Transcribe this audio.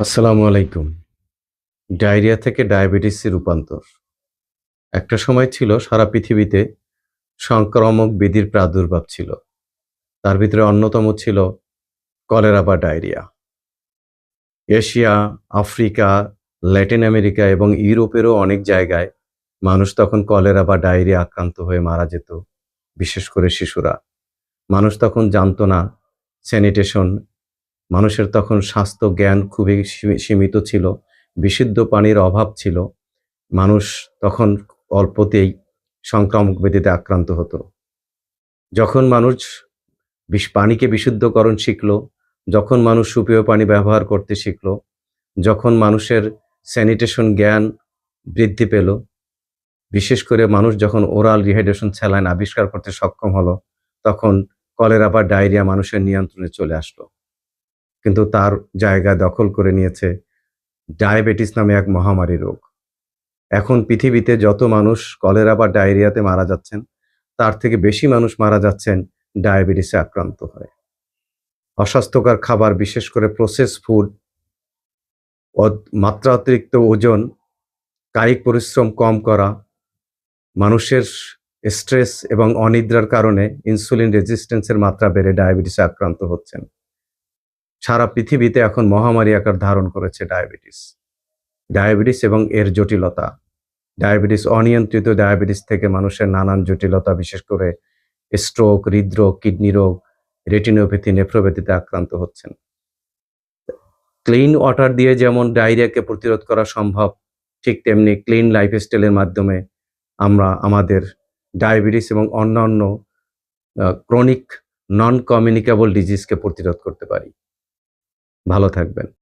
আসসালামু আলাইকুম। ডায়রিয়া থেকে ডায়াবেটিসে রূপান্তর। একটা সময় ছিল সারা পৃথিবীতে সংক্রামক বিধির প্রাদুর্ভাব ছিল। তার ভিতরে অন্যতম ছিল কলেরা বা diarrhoea. Asia, Africa, Latin America এবং ইউরোপেরও অনেক জায়গায় মানুষ তখন কলেরা বা ডায়রিয়া আক্রান্ত হয়ে মারা যেত, বিশেষ করে শিশুরা। মানুষ তখন জানতো না, স্যানিটেশন মানুষের তখন স্বাস্থ্য জ্ঞান খুবই সীমিত ছিল, বিশুদ্ধ পানির অভাব ছিল, মানুষ তখন অল্পতেই সংক্রামক ব্যাধিতে আক্রান্ত হতো। যখন মানুষ পানিকে বিশুদ্ধকরণ শিখলো, যখন মানুষ সুপেয় পানি ব্যবহার করতে শিখলো, যখন মানুষের স্যানিটেশন জ্ঞান বৃদ্ধি পেল, বিশেষ করে মানুষ যখন ওরাল রিহাইড্রেশন স্যালাইন আবিষ্কার করতে সক্ষম হলো, তখন কলেরা বা ডায়রিয়া মানুষের নিয়ন্ত্রণে চলে আসলো। কিন্তু তার জায়গা দখল করে নিয়েছে ডায়াবেটিস নামে এক মহামারী রোগ। এখন পৃথিবীতে যত মানুষ কলেরা বা ডায়রিয়াতে মারা যাচ্ছেন, তার থেকে বেশি মানুষ মারা যাচ্ছেন ডায়াবেটিসে আক্রান্ত হয়ে। অস্বাস্থ্যকর খাবার, বিশেষ করে প্রসেস ফুড মাত্রা অতিরিক্ত ওজন, কায়িক পরিশ্রম কম করা, মানুষের স্ট্রেস এবং অনিদ্রার কারণে ইনসুলিন রেজিস্ট্যান্সের মাত্রা বেড়ে ডায়াবেটিসে আক্রান্ত হচ্ছেন। সারা পৃথিবীতে এখন মহামারী আকার ধারণ করেছে ডায়াবেটিস। ডায়াবেটিস এবং এর জটিলতা। ডায়াবেটিস অনিয়ন্ত্রিত ডায়াবেটিস থেকে মানুষের নানান জটিলতা, বিশেষ করে স্ট্রোক হৃদরোগ কিডনি রোগ রেটিনোপ্যাথি নেফ্রোপ্যাথিতে আক্রান্ত হচ্ছেন। ক্লিন ওয়াটার দিয়ে যেমন ডায়রিয়াকে প্রতিরোধ করা সম্ভব, ঠিক তেমনি ক্লিন লাইফস্টাইলের মাধ্যমে আমরা আমাদের ডায়াবেটিস এবং অন্যান্য ক্রনিক নন কমিউনিকেবল ডিজিজকে প্রতিরোধ করতে পারি। ভালো থাকবেন।